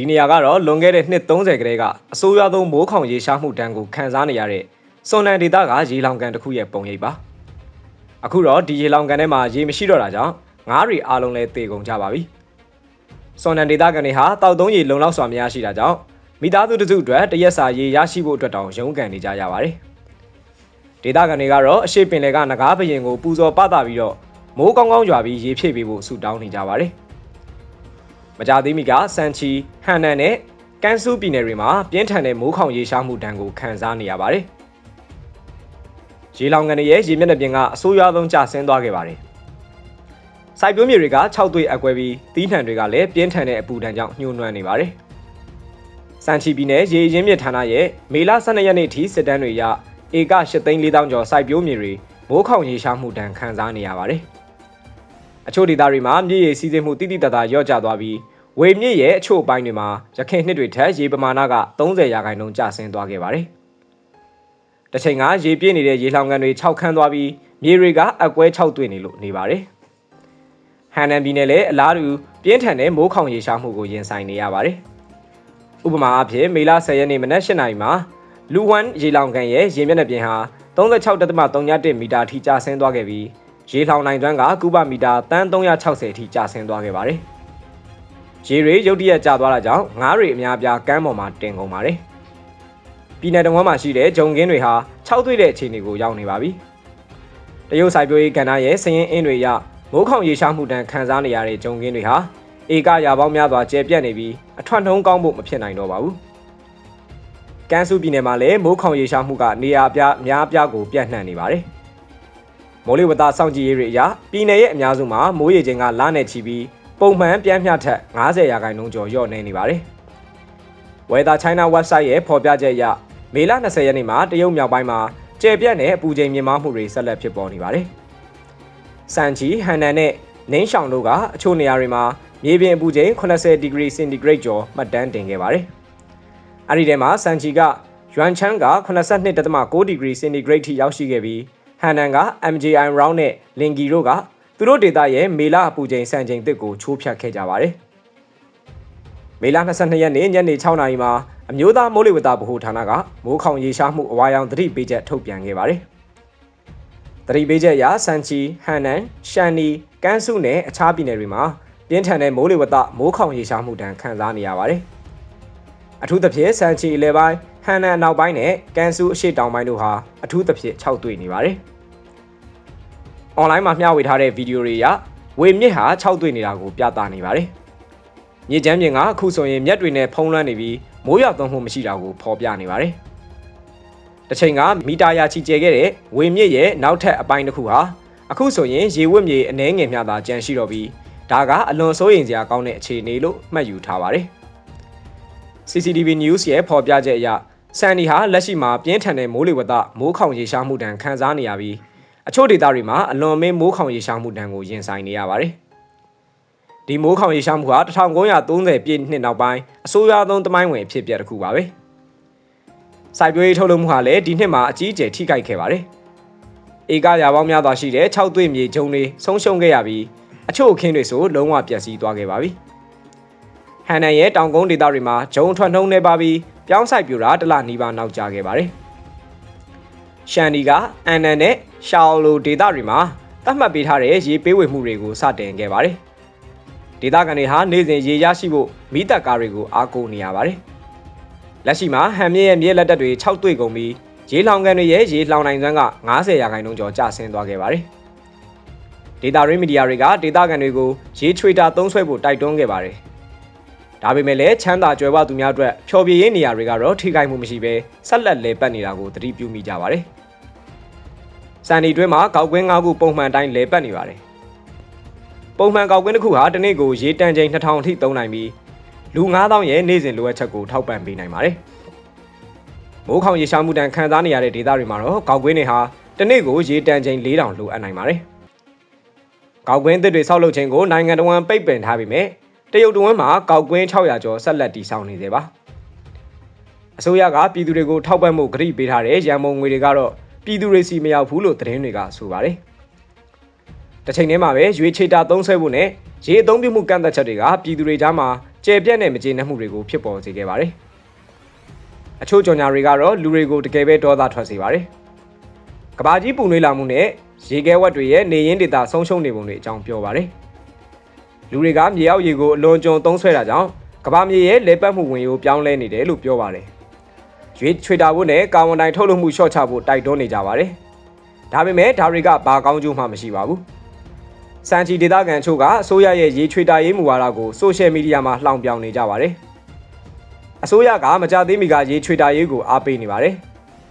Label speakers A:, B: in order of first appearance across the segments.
A: ဒီနေရာကတော့လွန်ခဲ့တဲ့နှစ်30ကတည်းကအစိုးရသုံးမိုးခေါင်ရေရှားမှုတန်းကိုခံစားနေရတဲ့စွန်နန်ဒေသကရေလောင်ကန်တစ်ခုရဲ့ပုံရိပ်ပါအခုတော့ဒီရေလောင်ကန်ထဲမှာရေမရှိတော့တာကြောင့်ငါးတွေအားလုံးလည်းတေကုန်ကြပါပြီစွန်နန်ဒေသကန်တွေဟာတောက်သုံးရေလုံလောက်စွာမရရှိတာကြောင့်မိသားစုတစ်စုအတွက်တရက်စာရေရရှိဖို့အတွက်တောင်ရုန်းကန်နေကြရပါတယ်ဒေသကန်တွေကတော့အရှိပင်လယ်ကငကားပရင်ကိုပူဇော်ပသပြီးတော့မိုးကောင်းကောင်းရွာပြီးရေဖြည့်ပေးဖို့ဆုတောင်းနေကြပါတယ် မကြသေးမီကစန်ချီဟန်နန်နဲ့ကန်ဆူပြည်နယ်တွေမှာပြင်းထန်တဲ့မိုးခေါင်ရေရှားမှုတန်းကိုခံစားနေရပါတယ်။ရေလောင်ကန်တွေရဲ့ရေမျက်နှာပြင်ကအဆိုးရွားဆုံးကျဆင်းသွားခဲ့ပါတယ်။စိုက်ပျိုးမြေတွေက6သွေးအကွဲပြီးတီးနှံတွေကလည်းပြင်းထန်တဲ့အပူဒဏ်ကြောင့်ညှိုးနွမ်းနေပါတယ်။စန်ချီပြည်နယ်ရေရင်းမြစ်ဌာနရဲ့မေလ12ရက်နေ့ထိစစ်တမ်းတွေရဧက8,400ကျော်စိုက်ပျိုးမြေတွေမိုးခေါင်ရေရှားမှုတန်းခံစားနေရပါတယ်။ အချို့ဒေသတွေမှာမြစ်ရေစီးဆင်းမှုတိတိတတ်တာရော့ကျသွားပြီးဝေမြစ်ရဲ့အချို့အပိုင်းတွေမှာရခိုင်နှစ်တွေထက်ရေပမာဏက30ရာခိုင်နှုန်းကျဆင်းသွားခဲ့ပါတယ်။တစ်ချိန်ကရေပြည့်နေတဲ့ရေလှောင်ကန်တွေ6ခန်းသွားပြီးမြေတွေကအကွဲ6တွေ့နေလို့နေပါတယ်။ဟန်နန်ပြည်နယ်လည်းအလားတူပြင်းထန်တဲ့မိုးခေါင်ရေရှားမှုကိုရင်ဆိုင်နေရပါတယ်။ဥပမာအဖြစ်မေလ10ရက်နေ့မနက်၈နာရီမှာလူဝမ်ရေလောင်ကန်ရဲ့ရေမျက်နှာပြင်ဟာ36.31မီတာထိကျဆင်းသွားခဲ့ပြီး ရေလောင်နိုင်စွမ်းကကုဗမီတာတန်း360ထိကျဆင်းသွားခဲ့ပါတယ်။ရေတွေရုတ်တရက်ကျသွားတာကြောင့်ငါးတွေအများအပြားကမ်းပေါ်မှာတင်ကုန်ပါတယ်။ပြည်내တဝမ်းမှာရှိတဲ့ဂျုံကင်းတွေဟာ6သွေးတဲ့အခြေအနေကိုရောက်နေပါပြီ။တရုတ်စိုက်ပျိုးရေးကဏ္ဍရဲ့စရင်အင်းတွေရမိုးခေါင်ရေရှားမှုတန်းခံစားနေရတဲ့ဂျုံကင်းတွေဟာဧကရာပေါင်းများစွာကျယ်ပြန့်နေပြီးအထွတ်ထုံးကောင်းဖို့မဖြစ်နိုင်တော့ပါဘူး။ကန်ဆူပြည်နယ်မှာလည်းမိုးခေါင်ရေရှားမှုကနေရာအပြားအများအပြားကိုပြန့်နှံ့နေပါတယ်။ မိုးလေဝသစောင့်ကြည့်ရေးတွေအရပြည်내ရဲ့အများစုမှာမိုးရေချိန်ကလနဲ့ချီပြီးပုံမှန်ပြန်မျှထက်90ရာခိုင်နှုန်းကျော်လျော့နေနေပါတယ်။ Weather China website ရဲ့ဖော်ပြချက်အရမေလ20ရက်နေ့မှာတရုတ်မြောက်ပိုင်းမှာကျယ်ပြန့်တဲ့အပူချိန်မြင့်မားမှုတွေဆက်လက်ဖြစ်ပေါ်နေပါတယ်။စန်ချီဟန်နန်နဲ့နင်းရှောင်တို့ကအချို့နေရာတွေမှာမြေပြင်အပူချိန်80 degree centigrade ကျော်မှတ်တမ်းတင်ခဲ့ပါတယ်။အဲဒီထဲမှာစန်ချီကယွမ်ချန်က82.6 degree centigrade ထိရောက်ရှိခဲ့ပြီး ဟန်နန်က MJI Round နဲ့ Linky တို့ကသူတို့ဒေတာရဲ့မေလအပူချိန်စံချိန်တစ်ကိုချိုးဖြတ်ခဲ့ကြပါတယ်။မေလ22ရက်နေ့ညနေ6နာရီမှာအမျိုးသားမိုးလေဝသဗဟိုဌာနကမိုးခေါင်ရေရှားမှုအဝါရောင်သတိပေးချက်ထုတ်ပြန်ခဲ့ပါတယ်။သတိပေးချက်အရစန်ချီဟန်နန်ရှန်နီကန်းစုနဲ့အခြားပြည်နယ်တွေမှာပြင်းထန်တဲ့မိုးလေဝသမိုးခေါင်ရေရှားမှုတန်းခံစားနေရပါတယ်။အထူးသဖြင့်စန်ချီအလဲပိုင်း ဟန်နန်အနောက်ပိုင်းနဲ့ကန်ဆူအရှေ့တောင်ပိုင်းတို့ဟာအထူးသဖြင့်6တွေ့နေပါတယ်။ online မှာမျှဝေထားတဲ့ဗီဒီယိုတွေအရဝေမြစ်ဟာ6တွေ့နေတာကိုပြသနေပါတယ်။မြစ်ချမ်းပြင်ကအခုဆိုရင်မြက်တွေနဲ့ဖုံးလွှမ်းနေပြီးမိုးရွာသွန်းမှုမရှိတာကိုဖော်ပြနေပါတယ်။တစ်ချိန်ကမီတာယာချီကျဲခဲ့တဲ့ဝေမြစ်ရဲ့နောက်ထပ်အပိုင်းတစ်ခုဟာအခုဆိုရင်ရေဝတ်မြေအနှဲငယ်မျှသာကျန်ရှိတော့ပြီးဒါကအလွန်စိုးရိမ်စရာကောင်းတဲ့အခြေအနေလို့မှတ်ယူထားပါတယ်။ CCTV News ရဲ့ဖော်ပြချက်အရဆန်နီဟာလက်ရှိမှာပြင်းထန်တဲ့မိုးလေဝသမိုးခေါင်ရေရှားမှုတန်းခံစားနေရပြီးအချို့ဒေသတွေမှာအလွန်မင်းမိုးခေါင်ရေရှားမှုတန်းကိုရင်ဆိုင်နေရပါတယ်။ဒီမိုးခေါင်ရေရှားမှုဟာ1930ပြည့်နှစ်နောက်ပိုင်းအဆိုးရွားဆုံးတမိုင်းဝင်အဖြစ်အပျက်တစ်ခုပါပဲ။စိုက်ပျိုးရေးထုတ်လုပ်မှုဟာလည်းဒီနှစ်မှာအကြီးအကျယ်ထိခိုက်ခဲ့ပါတယ်။ဧကရာပေါင်းများစွာရှိတဲ့6သွေးမြေဂျုံတွေဆုံးရှုံးခဲ့ရပြီးအချို့အခင်းတွေဆိုလုံးဝပျက်စီးသွားခဲ့ပါပြီ။ ဟန်နန်ရဲ့တောင်ကုန်းဒေသတွေမှာဂျုံထွက်နှုံးနေပါပြီးပြောင်းဆိုင်ပြူတာတလနီးပါးနောက်ကျခဲ့ပါတယ်။ရှန်ဒီကအန်နန်နဲ့ရှော်လိုဒေသတွေမှာသတ်မှတ်ပေးထားတဲ့ရေပေးဝေမှုတွေကိုစတင်ခဲ့ပါတယ်။ဒေသခံတွေဟာနေ့စဉ်ရေရရှိဖို့မိသက်ကားတွေကိုအားကိုးနေရပါတယ်။လက်ရှိမှာဟန်မြရဲ့မြေလက်တက်တွေ6တွေ့ကုန်ပြီးရေလောင်ကန်တွေရဲ့ရေလောင်နိုင်စွမ်းက90ရာခိုင်နှုန်းကျော်ကျဆင်းသွားခဲ့ပါတယ်။ဒေတာရင်းမီဒီယာတွေကဒေတာကန်တွေကိုရေထွေတာသုံးဆွဲဖို့တိုက်တွန်းခဲ့ပါတယ်။ ဒါပေမဲ့လည်းချမ်းသာကြွယ်ဝသူများအတွက်ဖျော်ဖြေရေးနေရာတွေကတော့ထိခိုက်မှုမရှိဘဲဆက်လက်လဲပတ်နေတာကိုသတိပြုမိကြပါတယ်။စန်ဒီတွင်းမှာကောက်ကွင်း၅ခုပုံမှန်တိုင်းလဲပတ်နေပါတယ်။ပုံမှန်ကောက်ကွင်းတစ်ခုဟာတစ်နေ့ကိုရေတန်ချိန်2000အထိသုံးနိုင်ပြီးလူ9000ရဲ့နေ့စဉ်လိုအပ်ချက်ကိုထောက်ပံ့ပေးနိုင်ပါတယ်။မိုးခေါင်ရေရှားမှုတန်ခံစားနေရတဲ့ဒေသတွေမှာတော့ကောက်ကွင်းတွေဟာတစ်နေ့ကိုရေတန်ချိန်4000လိုအပ်နိုင်ပါတယ်။ကောက်ကွင်းသစ်တွေဆောက်လုပ်ခြင်းကိုနိုင်ငံတော်ဝန်ပိတ်ပင်ထားပြီးမြဲ တရုတ်တဝန်းမှာကောက်ကွင်း600ကျော်ဆက်လက်တည်ဆောက်နေသေးပါအစိုးရကပြည်သူတွေကိုထောက်ပံ့မှုဂရိပေးထားတဲ့ရန်ပုံငွေတွေကတော့ပြည်သူတွေစီမရောက်ဘူးလို့သတင်းတွေကဆိုပါတယ်တစ်ချိန်တည်းမှာပဲရွေချေတာသုံးဆွဲဖို့နဲ့ရေအသုံးပြုမှုကန့်သက်ချက်တွေကပြည်သူတွေကြားမှာကျကျယ်ပြန့်တဲ့မကျေနပ်မှုတွေကိုဖြစ်ပေါ်စေခဲ့ပါတယ်။အချို့ကြော်ညာတွေကတော့လူတွေကိုတကယ်ပဲဒေါသထွက်စေပါတယ်။ကဘာကြီးပူနွေးလာမှုနဲ့ရေခဲဝက်တွေရဲ့နေရင်းဒေတာဆုံးရှုံးနေပုံတွေအကြောင်းပြောပါတယ်။ လူတွေကမြေအောက်ရေကိုအလွန်ကျွံသုံးဆွဲတာကြောင့်ကဘာမြေရဲ့လေပတ်မှုဝင်ရိုးပြောင်းလဲနေတယ်လို့ပြောပါတယ်။ရွေးချွေတာဖို့နဲ့ကာဝန်တိုင်ထုတ်လုပ်မှုလျှော့ချဖို့တိုက်တွန်းနေကြပါတယ်။ဒါပေမဲ့ဒါတွေကဘာကောင်းကျိုးမှမရှိပါဘူး။စန်ချီဒေတာကန်ချို့ကအစိုးရရဲ့ရေချွေတာရေးမူဝါဒကိုဆိုရှယ်မီဒီယာမှာလှောင်ပြောင်နေကြပါတယ်။အစိုးရကမကြသေးမီကရေချွေတာရေးကိုအားပေးနေပါတယ်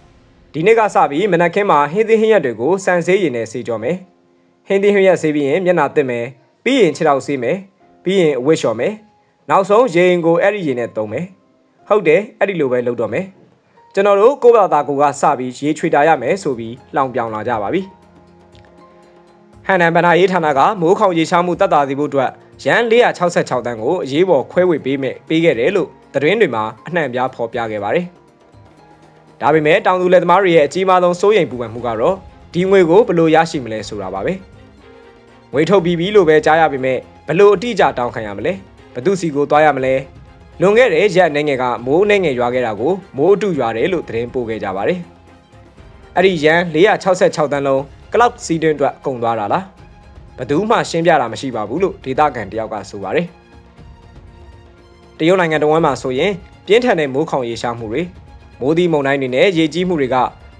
A: ။ဒီနေ့ကစပြီးမနက်ခင်းမှာဟင်းသီးဟင်းရက်တွေကိုစံဆေးရည်နဲ့ဆေးကြောမယ်။ဟင်းသီးဟင်းရက်ဆေးပြီးရင်မျက်နှာသစ်မယ်။ ပြီးရင်ခြေထောက်ဆေးမယ်။ပြီးရင်အဝတ်လျှော်မယ်။နောက်ဆုံးရေရင်ကိုအဲ့ဒီရေနဲ့သုံးမယ်။ဟုတ်တယ်အဲ့ဒီလိုပဲလုပ်တော့မယ်။ကျွန်တော်တို့ကိုယ့်ဘာသာကိုယ်ကစပြီးရေချွေတာရမယ်ဆိုပြီးလှောင်ပြောင်လာကြပါပြီ။ဟန်နန်ဗန္ဒာရေးဌာနကမိုးခေါင်ရေရှားမှုတတ်တာစီဖို့အတွက်ရန်466တန်းကိုအရေးပေါ်ခွဲဝေပေးမယ်ပေးခဲ့တယ်လို့သတင်းတွေမှာအနှံ့ပြားဖော်ပြခဲ့ပါတယ်။ဒါပေမဲ့တောင်သူလယ်သမားတွေရဲ့အကြီးမားဆုံးစိုးရိမ်ပူပန်မှုကတော့ဒီငွေကိုဘယ်လိုရရှိမလဲဆိုတာပါပဲ။ ငွေထုတ်ပြီးပြီလို့ပဲကြားရပေမဲ့ဘယ်လိုအတိအကျတောင်းခံရမလဲ။ဘယ်သူစီကိုသွားရမလဲ။လွန်ခဲ့တဲ့ရက်နေငယ်ကမိုးနေငယ်ရွာခဲ့တာကိုမိုးအတူရွာတယ်လို့သတင်းပို့ခဲ့ကြပါတယ်။အဲ့ဒီရန်466တန်းလုံးကလောက်စီးတွင်းအတွက်ကုန်သွားတာလားဘယ်သူမှရှင်းပြတာမရှိပါဘူးလို့ဒေတာကန်တယောက်ကဆိုပါတယ်တရုတ်နိုင်ငံတော်ဝန်မှာဆိုရင်ပြင်းထန်တဲ့မိုးခေါင်ရေရှားမှုတွေမိုးသီးမုန်တိုင်းတွေနဲ့ရေကြီးမှုတွေက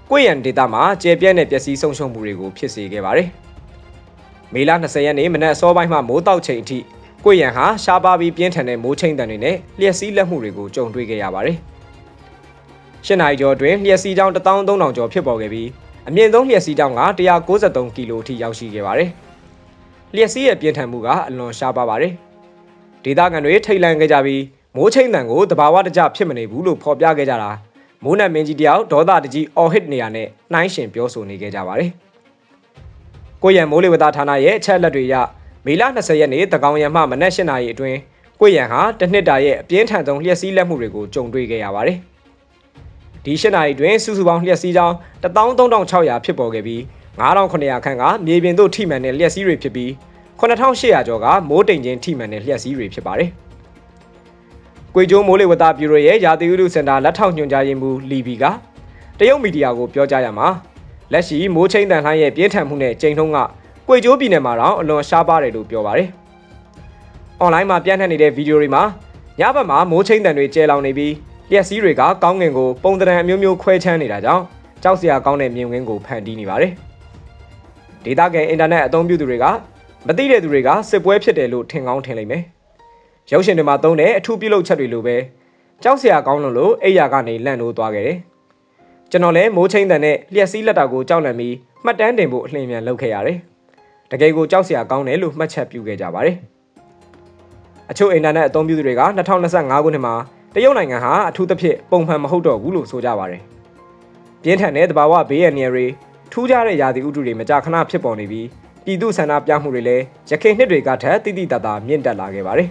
A: ကွေ့ရန်ဒေတာမှာကျယ်ပြန့်တဲ့ပျက်စီးဆုံးရှုံးမှုတွေကိုဖြစ်စေခဲ့ပါတယ် မေလ20ရက်နေ့မနက်အစောပိုင်းမှာမိုးတောက်ချိန်အထိကွေ့ရန်ဟာရှားပါပြီးပြင်းထန်တဲ့မိုးချိန်တန်တွေနဲ့လျှက်စီးလက်မှုတွေကိုကြုံတွေ့ခဲ့ရပါတယ်ရှစ်နိုင်ကျော်တွင်လျှက်စီးကြောင်း13000ကျော်ဖြစ်ပေါ်ခဲ့ပြီးအမြင့်ဆုံးလျှက်စီးတောင်းက193ကီလိုအထိရောက်ရှိခဲ့ပါတယ်။လျှက်စီးရဲ့ပြင်းထန်မှုကအလွန်ရှားပါပါတယ်။ဒေသခံတွေထိတ်လန့်ခဲ့ကြပြီးမိုးချိန်တန်ကိုတဘာဝတကြဖြစ်မနေဘူးလို့ဖော်ပြခဲ့ကြတာမိုးနတ်မင်းကြီးတယောက်ဒေါသတကြီးအော်ဟစ်နေရနဲ့နှိုင်းရှင်ပြောဆိုနေခဲ့ကြပါတယ်။ ကိုရံမိုးလေဝသဌာနရဲ့အချက်လက်တွေအရမေလ20ရက်နေ့တကောင်ရံမှမနက်၈နာရီအတွင်းကိုရံဟာတစ်နှစ်တာရဲ့အပြင်းထန်ဆုံးလျှက်စီးလက်မှုတွေကိုကြုံတွေ့ခဲ့ရပါတယ်။ဒီ၈နာရီတွင်စုစုပေါင်းလျှက်စီးကြောင်း13600ဖြစ်ပေါ်ခဲ့ပြီး9900ခန့်ကမြေပြင်သို့ထိမှန်တဲ့လျှက်စီးတွေဖြစ်ပြီး9800ကျော်ကမိုးတိမ်ချင်းထိမှန်တဲ့လျှက်စီးတွေဖြစ်ပါတယ်။ကွေကျိုးမိုးလေဝသဗျူရိုရဲ့ရာသီဥတုစင်တာလက်ထောက်ညွှန်ကြားရေးမှူးလီဘီကတရုတ်မီဒီယာကိုပြောကြားရမှာ လက်ရှိမိုးချင်းတန်လှိုင်းရဲ့ပြင်းထန်မှုနဲ့ချိန်ထုံးကကွေကျိုးပြည်နယ်မှာတော့အလွန်ရှားပါတယ်လို့ပြောပါတယ်။အွန်လိုင်းမှာပြန့်နှံ့နေတဲ့ဗီဒီယိုတွေမှာညဘက်မှာမိုးချင်းတန်တွေကျဲလောင်နေပြီးလျှက်စီးတွေကကောင်းငင်ကိုပုံတံအမျိုးမျိုးခွဲချမ်းနေတာကြောင့်ကြောက်စရာကောင်းတဲ့မြင်ကွင်းကိုဖန်တီးနေပါတယ်။ဒေတာကအင်တာနက်အသုံးပြုသူတွေကမသိတဲ့သူတွေကစစ်ပွဲဖြစ်တယ်လို့ထင်ကောင်းထင်လိမ့်မယ်။ရုပ်ရှင်တွေမှာသုံးတဲ့အထူးပြုလုပ်ချက်တွေလိုပဲကြောက်စရာကောင်းလို့လို့အိယာကနေလန့်လို့သွားခဲ့တယ်။ ကျွန်တော်လည်းမိုးချင်းတန်နဲ့လျှက်စီးလက်တာကိုကြောက်လန့်ပြီးမှတ်တမ်းတင်ဖို့အလင်းမြန်လုပ်ခဲ့ရတယ်။တကယ်ကိုကြောက်စရာကောင်းတယ်လို့မှတ်ချက်ပြုခဲ့ကြပါတယ်။အချို့အင်တာနက်အသုံးပြုသူတွေက2025ခုနှစ်မှာတရုတ်နိုင်ငံဟာအထူးသဖြင့်ပုံမှန်မဟုတ်တော့ဘူးလို့ဆိုကြပါတယ်။ပြင်းထန်တဲ့သဘာဝဘေးရန်တွေထူးခြားတဲ့ရာသီဥတုတွေမကြာခဏဖြစ်ပေါ်နေပြီးပြည်သူဆန္ဒပြမှုတွေလည်းရခိုင်နှစ်တွေကထက်တိတိတတ်တာမြင့်တက်လာခဲ့ပါတယ်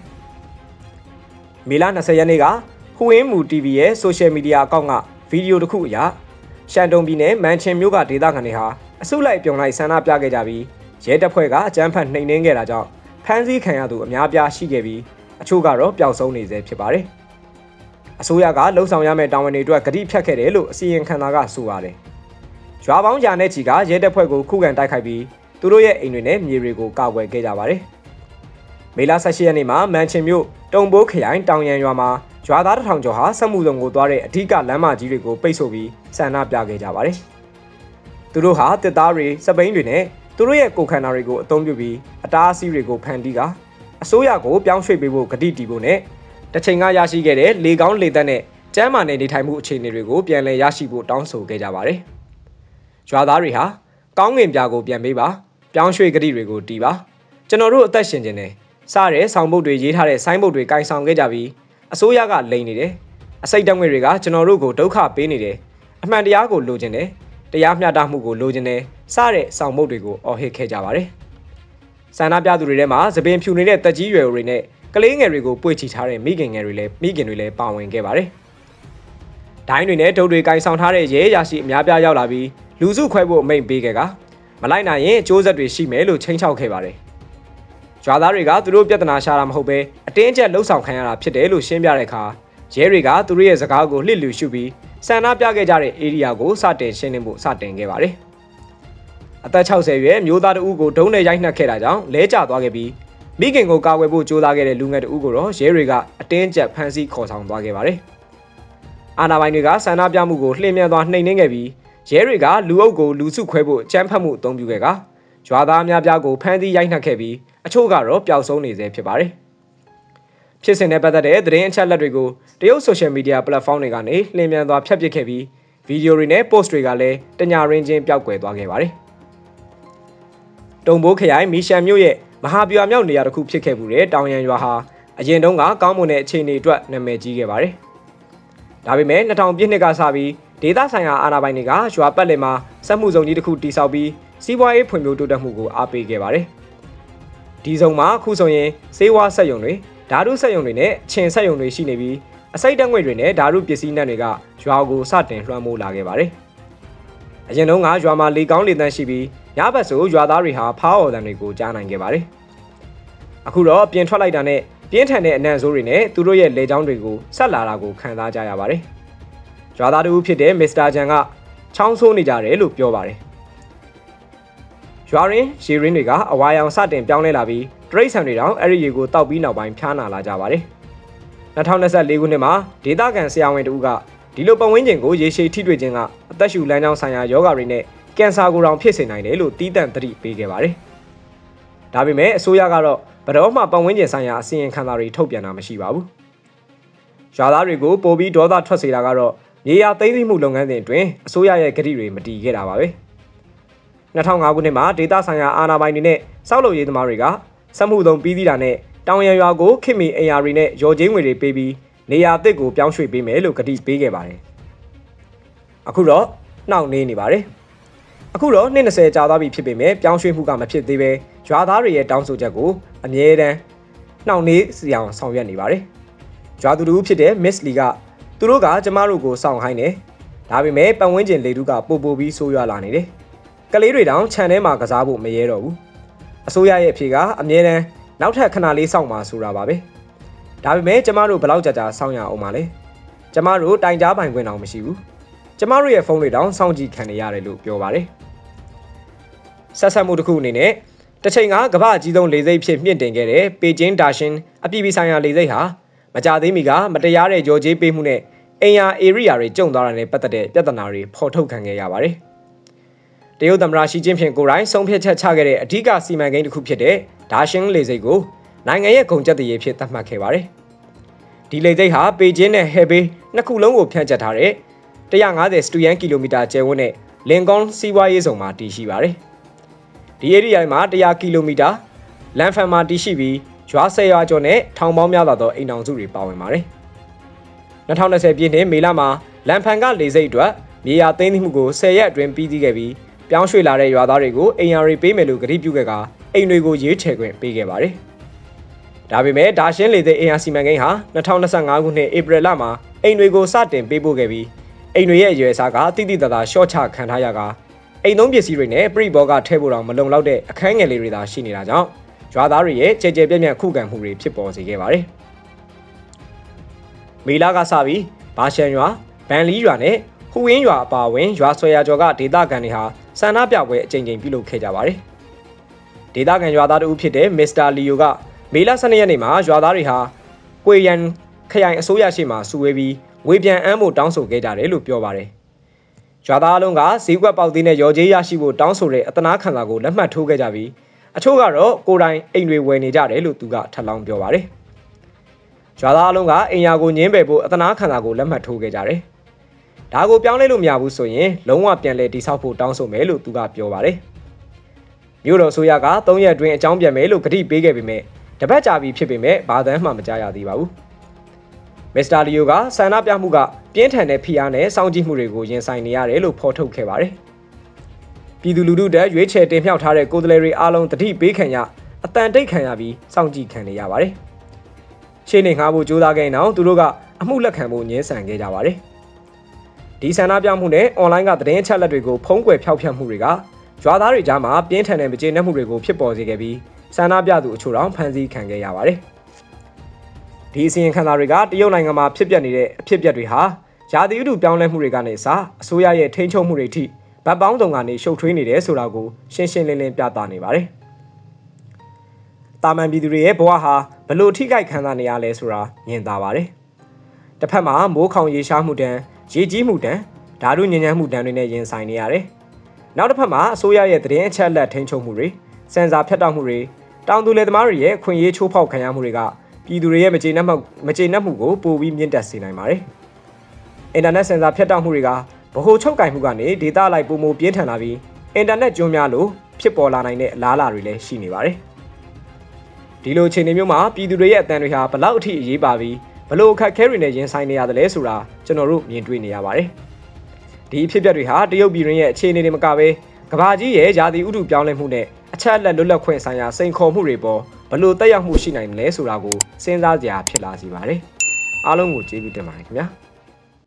A: ။မေလ20ရက်နေ့ကဟူဝင်းမူ TV ရဲ့ဆိုရှယ်မီဒီယာအကောင့်ကဗီဒီယိုတစ်ခုအရ ရှန်တုံပြည်နယ်မန်ချင်မြို့ကဒေသခံတွေဟာအစုလိုက်ပြုံလိုက်ဆန္ဒပြခဲ့ကြပြီးရဲတပ်ဖွဲ့ကအကြမ်းဖက်နှိမ်နင်းခဲ့တာကြောင့်ဖမ်းဆီးခံရသူအများပြားရှိခဲ့ပြီးအချို့ကတော့ပျောက်ဆုံးနေဆဲဖြစ်ပါတယ်။အစိုးရကလှုံ့ဆော်ရမယ့်တာဝန်တွေအတွက်ဂတိဖြတ်ခဲ့တယ်လို့အစီရင်ခံစာကဆိုပါတယ်။ရွာပေါင်းရာနဲ့ချီကရဲတပ်ဖွဲ့ကိုခုခံတိုက်ခိုက်ပြီးသူတို့ရဲ့အိမ်တွေနဲ့မြေတွေကိုကာကွယ်ခဲ့ကြပါတယ်။ မေလ18ရက်နေ့မှာမန်ချင်မြို့တုံဘိုးခရိုင်တောင်ရန်ရွာမှာရွာသားတစ်ထောင်ကျော်ဟာစက်မှုစုံကိုသွားတဲ့အဓိကလမ်းမကြီးတွေကိုပိတ်ဆို့ပြီးဆန္ဒပြခဲ့ကြပါတယ်။သူတို့ဟာတစ်သားတွေစပိန်တွေနဲ့သူတို့ရဲ့ကိုယ်ခန္ဓာတွေကိုအသုံးပြုပြီးအတားအဆီးတွေကိုဖန်တီးကအစိုးရကိုပြောင်းရွှေ့ပေးဖို့ဂတိတီးဖို့နဲ့တစ်ချိန်ကရရှိခဲ့တဲ့လေကောင်းလေသက်နဲ့ကျမ်းမာနေနေထိုင်မှုအခြေအနေတွေကိုပြန်လည်ရရှိဖို့တောင်းဆိုခဲ့ကြပါတယ်။ရွာသားတွေဟာကောင်းငင်ပြာကိုပြန်ပေးပါပြောင်းရွှေ့ဂတိတွေကိုတီးပါကျွန်တော်တို့အသက်ရှင်ခြင်းနဲ့ စတဲ့ဆောင်ပုတ်တွေရေးထားတဲ့ဆိုင်းပုတ်တွေကင်ဆောင်ခဲ့ကြပြီးအစိုးရကလိန်နေတယ်အစိတ်တငွေတွေကကျွန်တော်တို့ကိုဒုက္ခပေးနေတယ်အမှန်တရားကိုလိုချင်တယ်တရားမျှတမှုကိုလိုချင်တယ်စတဲ့ဆောင်ပုတ်တွေကိုအော်ဟစ်ခဲ့ကြပါတယ်ဆန္ဒပြသူတွေထဲမှာသပင်ဖြူနေတဲ့တက်ကြီးရွယ်တွေနဲ့ကလေးငယ်တွေကိုပွေ့ချီထားတဲ့မိခင်ငယ်တွေလည်းမိခင်တွေလည်းပါဝင်ခဲ့ပါတယ်ဒိုင်းတွေနဲ့ဒုတ်တွေကင်ဆောင်ထားတဲ့ရဲရရှိအများပြားရောက်လာပြီးလူစုခွဲဖို့အမိန့်ပေးခဲ့ကမလိုက်နိုင်ရင်အကျိုးဆက်တွေရှိမယ်လို့ချိန်ချောက်ခဲ့ပါတယ်။ကြ ရွာသားတွေကသူတို့ပြဿနာရှာတာမဟုတ်ပဲအတင်းအကျပ်လှုပ်ဆောင်ခံရတာဖြစ်တယ်လို့ရှင်းပြတဲ့အခါရဲတွေကသူတို့ရဲ့စကားကိုလှစ်လူရှုပြီးဆန္ဒပြခဲ့ကြတဲ့ area ကိုစတင်ရှင်းလင်းဖို့စတင်ခဲ့ပါတယ်။အသက်60ရွယ်မျိုးသားတဦးကိုဒုံးနဲ့ရိုက်နှက်ခဲ့တာကြောင့်လဲကျသွားခဲ့ပြီးမိခင်ကိုကာကွယ်ဖို့ကြိုးစားခဲ့တဲ့လူငယ်တဦးကိုတော့ရဲတွေကအတင်းကျပ်ဖမ်းဆီးခေါ်ဆောင်သွားခဲ့ပါတယ်။အာဏာပိုင်တွေကဆန္ဒပြမှုကိုလှည့်မြန်သွားနှိမ်နင်းခဲ့ပြီးရဲတွေကလူအုပ်ကိုလူစုခွဲဖို့ကြမ်းဖက်မှုအသုံးပြုခဲ့ကရွာသားများပြားကိုဖမ်းဆီးရိုက်နှက်ခဲ့ပြီး အချို့ကတော့ပျောက်ဆုံးနေဆဲဖြစ်ပါတယ်။ဖြစ်စဉ်နဲ့ပတ်သက်တဲ့သတင်းအချက်အလက်တွေကိုတရုတ် social media platform တွေကနေလှည့်မြန်သွားဖျက်ပစ်ခဲ့ပြီးဗီဒီယိုတွေနဲ့ post တွေကလည်းတညာရင်းချင်းပျောက်ကွယ်သွားခဲ့ပါတယ်။တုံဘိုးခရိုင်မီရှန်မြို့ရဲ့မဟာဗျူဟာမြောက်နေရာတစ်ခုဖြစ်ခဲ့မှုတဲ့တောင်ရန်ရွာဟာအရင်တုန်းကကောင်းမွန်တဲ့အခြေအနေအတွက်နာမည်ကြီးခဲ့ပါတယ်။ဒါပေမဲ့2000ပြည့်နှစ်ကစပြီးဒေသဆိုင်ရာအာဏာပိုင်တွေကရွာပတ်လည်မှာစက်မှုစုံကြီးတစ်ခုတိစောက်ပြီးစီးပွားရေးဖွံ့ဖြိုးတိုးတက်မှုကိုအားပေးခဲ့ပါတယ်။ ဒီစုံမှာအခုဆိုရင်စေဝါဆက်ယုံတွေဓာတုဆက်ယုံတွေနဲ့ခြင်ဆက်ယုံတွေရှိနေပြီးအစိတ်တက်ငွေတွေနဲ့ဓာတုပစ္စည်းနှံတွေကရွာကိုစတင်လွှမ်းမိုးလာခဲ့ပါတယ်။အရင်တုန်းကရွာမှာလေကောင်းလေတန်းရှိပြီးညဘက်ဆိုရွာသားတွေဟာဖားအော်တန်တွေကိုကြားနိုင်ခဲ့ပါတယ်။အခုတော့ပြင်ထွက်လိုက်တာနဲ့ပြင်းထန်တဲ့အနံ့ဆိုးတွေနဲ့သူတို့ရဲ့လေချောင်းတွေကိုဆက်လာတာကိုခံစားကြရပါတယ်။ရွာသားတူဖြစ်တဲ့မစ္စတာဂျန်ကချောင်းဆိုးနေကြတယ်လို့ပြောပါတယ်။ ရွာရင်းရေရင်းတွေကအဝါရောင်စတင်ပြောင်းလဲလာပြီးတရိတ်ဆန်တွေတောင်အဲ့ဒီရေကိုတောက်ပြီးနောက်ပိုင်းဖျားနာလာကြပါတယ်။2024ခုနှစ်မှာဒေသခံဆရာဝန်တဦးကဒီလိုပတ်ဝန်းကျင်ကိုရေရှည်ထိတွေ့ခြင်းကအသက်ရှူလမ်းကြောင်းဆိုင်ရာယောဂတွေနဲ့ကင်ဆာကိုတောင်ဖြစ်စေနိုင်တယ်လို့တီးတန့်သတိပေးခဲ့ပါတယ်။ဒါပေမဲ့အစိုးရကတော့ဘယ်တော့မှပတ်ဝန်းကျင်ဆိုင်ရာအစီရင်ခံစာတွေထုတ်ပြန်တာမရှိပါဘူး။ရွာသားတွေကိုပိုပြီးဒေါသထွက်စေတာကတော့မြေယာသိမ်းသိမ်းမှုလုပ်ငန်းစဉ်အတွင်းအစိုးရရဲ့ကတိတွေမတည်ခဲ့တာပါပဲ။ 2005ခုနှစ်မှာဒေတာဆိုင်ရာအာဏာပိုင်တွေနဲ့စောက်လုပ်ရေးသမားတွေကစက်မှုသုံးပြီးသီးတာနဲ့တောင်ရရွာကိုခင်မီအင်ယာတွေနဲ့ရော်ချင်းငွေတွေပေးပြီးနေရာအသစ်ကိုပြောင်းရွှေ့ပေးမယ်လို့ကတိပေးခဲ့ပါတယ်။အခုတော့နှောင့်နှေးနေပါတယ်။အခုတော့20ကြာသွားပြီဖြစ်ပေမဲ့ပြောင်းရွှေ့မှုကမဖြစ်သေးပဲရွာသားတွေရဲ့တောင်းဆိုချက်ကိုအမြဲတမ်းနှောင့်နှေးစီအောင်ဆောင်ရွက်နေပါတယ်။ရွာသူတူဖြစ်တဲ့ Miss Lee ကသူတို့ကကျမတို့ကိုစောင့်ခိုင်းတယ်။ဒါပေမဲ့ပတ်ဝန်းကျင်လေတုကပို့ပို့ပြီးဆိုးရွားလာနေတယ်။ ကလေးတွေတောင်ခြံထဲမှာကစားဖို့မရဲတော့ဘူး။အစိုးရရဲ့အဖြေကအမြဲတမ်းနောက်ထပ်ခဏလေးစောင့်ပါဆိုတာပါပဲ။ဒါပေမဲ့ကျမတို့ဘယ်လောက်ကြာကြာစောင့်ရအောင်ပါလဲ။ကျမတို့တိုင်ကြားပိုင်ခွင့်တောင်မရှိဘူး။ကျမတို့ရဲ့ဖုန်းတွေတောင်စောင့်ကြည့်ခံနေရတယ်လို့ပြောပါတယ်။ဆက်ဆက်မှုတစ်ခုအနေနဲ့တစ်ချိန်ကကမ္ဘာအကြီးဆုံးလေဆိပ်ဖြစ်မြင့်တင်ခဲ့တဲ့ပေကျင်းဒါရှင်အပြည်ပြည်ဆိုင်ရာလေဆိပ်ဟာမကြသေးမီကမတရားတဲ့ကြော်ကြေးပေးမှုနဲ့အင်ယာအေရီယာတွေကျုံသွားတာနဲ့ပတ်သက်တဲ့ပြဿနာတွေဖော်ထုတ်ခံခဲ့ရပါတယ်။ တရုတ်သမ္မတရှီကျင်းဖျင်ကိုယ်တိုင်ဆုံးဖြတ်ချက်ချခဲ့တဲ့အဓိကစီမံကိန်းတစ်ခုဖြစ်တဲ့ဒါရှင်လေဆိပ်ကိုနိုင်ငံရဲ့ဂုံကျက်တရေဖြစ်သတ်မှတ်ခဲ့ပါတယ်။ဒီလေဆိပ်ဟာပေကျင်းနဲ့ဟဲဘေးနှစ်ခုလုံးကိုဖြန့်ကျက်ထားတဲ့150စတူယန်ကီလိုမီတာကျယ်ဝန်းတဲ့လင်ကွန်စီးပွားရေးဆောင်မှာတည်ရှိပါတယ်။ဒီဧရိယာမှာ100ကီလိုမီတာလန်ဖန်မှာတည်ရှိပြီးရွာဆယ်ရွာကျော်နဲ့ထောင်ပေါင်းများစွာသောအိမ်အောင်စုတွေပါဝင်ပါတယ်။2020ပြည့်နှစ်မေလမှာလန်ဖန်ကလေဆိပ်အတွက်မြေယာသိမ်းသိမှုကို10ရက်အတွင်းပြီးစီးခဲ့ပြီး ပြောင်းရွှေ့လာတဲ့ရွာသားတွေကိုအိမ်ယာတွေပေးမယ်လို့ကတိပြုခဲ့ကအိမ်တွေကိုရေးချယ်ခွင့်ပေးခဲ့ပါတယ်။ဒါပေမဲ့ဒါရှင်းလေတဲ့အိမ်ယာစီမံကိန်းဟာ2025ခုနှစ်ဧပြီလမှာအိမ်တွေကိုစတင်ပေးပို့ခဲ့ပြီးအိမ်တွေရဲ့အရွယ်အစားကတိတိတသာရှော့ချခံထားရကအိမ်သုံးပစ္စည်းတွေနဲ့ပြိဘောကထဲဖို့တောင်မလုံလောက်တဲ့အခန်းငယ်လေးတွေသာရှိနေတာကြောင့်ရွာသားတွေရဲ့ကြဲကြဲပြန့်ပြန့်ခုခံမှုတွေဖြစ်ပေါ်စေခဲ့ပါတယ်။မေလာကစပြီးဘာရှန်ရွာဗန်လီရွာနဲ့ဟူဝင်းရွာအပါအဝင်ရွာဆွေရကျော်ကဒေသခံတွေဟာ ဆန္ဒပြပွဲအကြိမ်ကြိမ်ပြုလုပ်ခဲ့ကြပါတယ်။ဒေသခံရွာသားတဦးဖြစ်တဲ့မစ္စတာလီယိုကမေလ12ရက်နေ့မှာရွာသားတွေဟာကွေရန်ခရိုင်အစိုးရရှိမှစုဝေးပြီးငွေပြန်အမ်းဖို့တောင်းဆိုခဲ့ကြတယ်လို့ပြောပါတယ်။ရွာသားအလုံးကဈေးကွက်ပေါက်သေးနဲ့ရော်ကြေးရရှိဖို့တောင်းဆိုတဲ့အတနာခံစာကိုလက်မှတ်ထိုးခဲ့ကြပြီးအချို့ကတော့ကိုယ်တိုင်အိမ်တွေဝယ်နေကြတယ်လို့သူကထပ်လောင်းပြောပါတယ်။ရွာသားအလုံးကအိမ်ယာကိုညင်းပယ်ဖို့အတနာခံစာကိုလက်မှတ်ထိုးခဲ့ကြတယ်။ ဒါကိုပြောင်းလဲလို့မရဘူးဆိုရင်လုံးဝပြန်လဲတိဆောက်ဖို့တောင်းဆိုမယ်လို့သူကပြောပါတယ်။မြို့တော်ဆိုရက၃ရက်အတွင်းအကြောင်းပြန်မယ်လို့ကတိပေးခဲ့ပေမဲ့တပတ်ကြာပြီဖြစ်ပေမဲ့ဘာသန်းမှမကြားရသေးပါဘူး။မစ္စတာလီယိုကဆန္ဒပြမှုကပြင်းထန်တဲ့ဖိအားနဲ့စောင့်ကြည့်မှုတွေကိုရင်ဆိုင်နေရတယ်လို့ဖော်ထုတ်ခဲ့ပါတယ်။ပြည်သူလူထုတက်ရွေးချယ်တင်မြှောက်ထားတဲ့ကိုယ်စားလှယ်တွေအားလုံးတတိပေးခံရအတန်တိတ်ခံရပြီးစောင့်ကြည့်ခံနေရပါတယ်။ရှေ့နေငှားဖို့ကြိုးစားခဲ့ရင်တော့သူတို့ကအမှုလက်ခံဖို့ညှင်းဆန်ခဲ့ကြပါတယ်။ ဒီဆန္ဒပြမှုနဲ့အွန်လိုင်းကသတင်းအချက်အလက်တွေကိုဖုံးကွယ်ဖျောက်ဖျက်မှုတွေကရွာသားတွေကြားမှာပြင်းထန်တဲ့မကျေနပ်မှုတွေကိုဖြစ်ပေါ်စေခဲ့ပြီးဆန္ဒပြသူအချို့တောင်ဖမ်းဆီးခံခဲ့ရပါတယ်။ဒီအစီရင်ခံစာတွေကတရုတ်နိုင်ငံမှာဖြစ်ပျက်နေတဲ့အဖြစ်အပျက်တွေဟာရာသီဥတုပြောင်းလဲမှုတွေကနေစအစိုးရရဲ့ထိန်းချုပ်မှုတွေထိဗတ်ပေါင်းစုံကနေရှုပ်ထွေးနေတယ်ဆိုတာကိုရှင်းရှင်းလင်းလင်းပြသနေပါတယ်။တာမန်ပြည်သူတွေရဲ့ဘဝဟာဘလို့ထိခိုက်ခံစားနေရလဲဆိုတာမြင်သာပါတယ်။တစ်ဖက်မှာမိုးခေါင်ရေရှားမှုတန်း ရေကြီးမှုတန်းဓာတုညဉ့်ညမ်းမှုတန်းတွေနဲ့ရင်ဆိုင်နေရတယ်။နောက်တစ်ဖက်မှာအစိုးရရဲ့သတင်းအချက်အလက်ထိန်းချုပ်မှုတွေစင်ဆာဖြတ်တောက်မှုတွေတောင်သူလယ်သမားတွေရဲ့အခွင့်အရေးချိုးဖောက်ခံရမှုတွေကပြည်သူတွေရဲ့မကျေနပ်မှုမကျေနပ်မှုကိုပိုပြီးမြင့်တက်စေနိုင်ပါတယ်။အင်တာနက်စင်ဆာဖြတ်တောက်မှုတွေကဗဟိုချုပ်ကင်မှုကနေဒေတာလိုက်ပုံမပြင်းထန်လာပြီးအင်တာနက်ကျွန်းများလို့ဖြစ်ပေါ်လာနိုင်တဲ့အလားအလာတွေလည်းရှိနေပါတယ်။ဒီလိုအခြေအနေမျိုးမှာပြည်သူတွေရဲ့အတန်တွေဟာဘလောက်အထိအရေးပါပြီးဘလို့အခက်အခဲတွေနဲ့ရင်ဆိုင်နေရတယ်လဲဆိုတာ ကျွန်တော်တို့မြင်တွေ့နေရပါတယ်။ဒီအဖြစ်အပျက်တွေဟာတရုတ်ပြည်တွင်းရဲ့အခြေအနေတွေမကဘဲကမ္ဘာကြီးရဲ့ဂျာတိဥတုပြောင်းလဲမှုနဲ့အချက်အလက်လွတ်လပ်ခွင့်ဆိုင်ရာစိန်ခေါ်မှုတွေပေါ်ဘလို့တက်ရောက်မှုရှိနိုင်တယ်လဲဆိုတာကိုစဉ်းစားကြရဖြစ်လာစေပါတယ်။အားလုံးကိုကျေးဇူးတင်ပါတယ်ခင်ဗျာ။